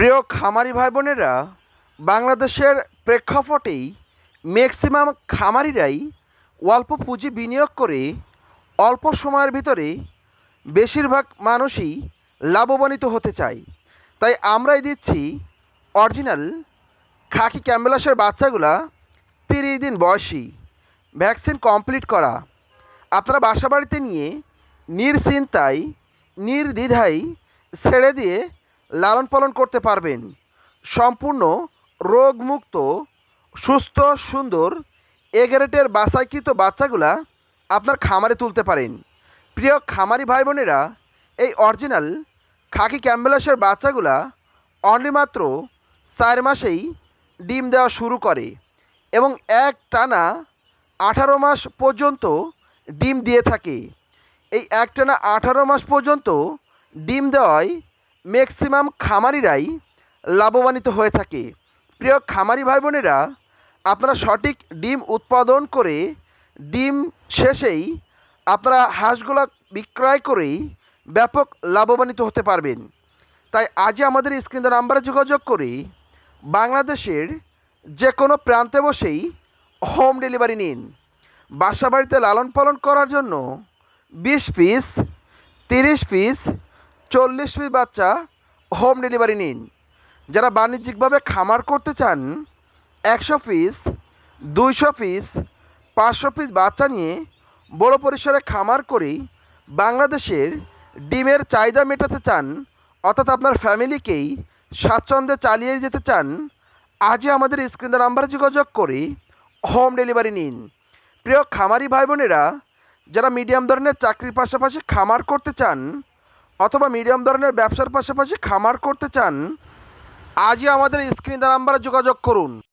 প্রিয় খামারি ভাই বোনেরা বাংলাদেশের প্রেক্ষাপটেই ম্যাক্সিমাম খামারিরাই অল্প পুঁজি বিনিয়োগ করে অল্প সময়ের ভিতরে বেশিরভাগ মানুষই লাভবান্বিত হতে চায়। তাই আমরাই দিচ্ছি অরিজিনাল খাকি ক্যাম্বেলাসের বাচ্চাগুলা তিরিশ দিন বয়সী ভ্যাকসিন কমপ্লিট করা। আপনারা বাসা বাড়িতে নিয়ে নির্চিন্তায়, নির্দ্বিধায় ছেড়ে দিয়ে লালন পালন করতে পারবেন। সম্পূর্ণ রোগমুক্ত, সুস্থ, সুন্দর এগারেটের বাসাইকৃত বাচ্চাগুলা আপনার খামারে তুলতে পারেন। প্রিয় খামারি ভাই বোনেরা এই অরিজিনাল খাকি ক্যাম্বেলাসের বাচ্চাগুলা অনলি মাত্র চার মাসেই ডিম দেওয়া শুরু করে এবং এক টানা আঠারো মাস পর্যন্ত ডিম দিয়ে থাকে। এই এক টানা আঠারো মাস পর্যন্ত ডিম দেওয়ায় ম্যাক্সিমাম খামারিরাই লাভবান্বিত হয়ে থাকে। প্রিয় খামারি ভাই বোনেরা আপনারা সঠিক ডিম উৎপাদন করে ডিম শেষেই আপনারা হাঁসগুলা বিক্রয় করেই ব্যাপক লাভবান্বিত হতে পারবেন। তাই আজই আমাদের স্ক্রিন নাম্বারে যোগাযোগ করে বাংলাদেশের যে কোনো প্রান্তে বসেই হোম ডেলিভারি নিন। বাসা বাড়িতে লালন পালন করার জন্য বিশ পিস, তিরিশ পিস চল্লিশ পিস বাচ্চা হোম ডেলিভারি নিন। যারা বাণিজ্যিকভাবে খামার করতে চান, একশো পিস দুইশো পিস পাঁচশো পিস বাচ্চা নিয়ে বড় পরিসরে খামার করে বাংলাদেশের ডিমের চাহিদা মেটাতে চান, অর্থাৎ আপনার ফ্যামিলিকেই স্বাচ্ছন্দ্যে চালিয়ে যেতে চান, আজই আমাদের স্ক্রিনের নাম্বারে যোগাযোগ করে হোম ডেলিভারি নিন। প্রিয় খামারি ভাই বোনেরা যারা মিডিয়াম ধরনের চাকরির পাশাপাশি খামার করতে চান অথবা মিডিয়াম ধরনের ব্যবসার পাশাপাশি খামার করতে চান আজই আমাদের স্ক্রিন নাম্বারে যোগাযোগ করুন।